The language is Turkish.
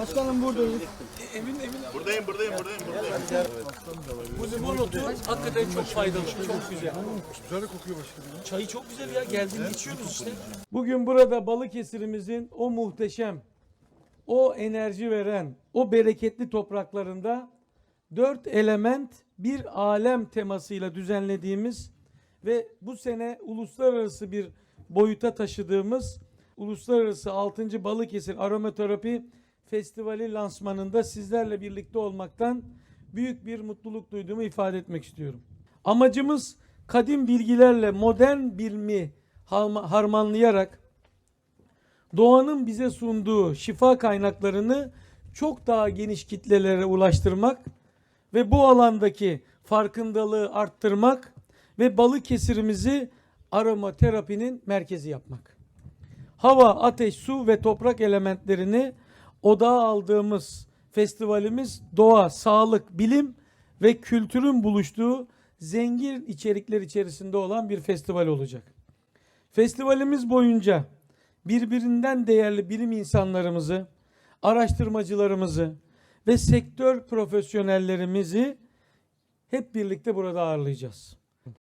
Başkanım buradayız. Buradayım, buradayım, buradayım, buradayım. Bu limon otu hakikaten çok faydalı, çok güzel. Güzel kokuyor başkanım. Çayı çok güzel ya, geldim içiyoruz işte. Bugün burada Balıkesir'imizin o muhteşem, o enerji veren, o bereketli topraklarında dört element bir alem temasıyla düzenlediğimiz ve bu sene uluslararası bir boyuta taşıdığımız Uluslararası 6. Balıkesir Aromaterapi Festivali lansmanında sizlerle birlikte olmaktan büyük bir mutluluk duyduğumu ifade etmek istiyorum. Amacımız kadim bilgilerle modern bilmi harma- harmanlayarak doğanın bize sunduğu şifa kaynaklarını çok daha geniş kitlelere ulaştırmak ve bu alandaki farkındalığı arttırmak ve Balıkesir'imizi aromaterapinin merkezi yapmak. Hava, ateş, su ve toprak elementlerini odağa aldığımız festivalimiz doğa, sağlık, bilim ve kültürün buluştuğu zengin içerikler içerisinde olan bir festival olacak. Festivalimiz boyunca birbirinden değerli bilim insanlarımızı, araştırmacılarımızı ve sektör profesyonellerimizi hep birlikte burada ağırlayacağız.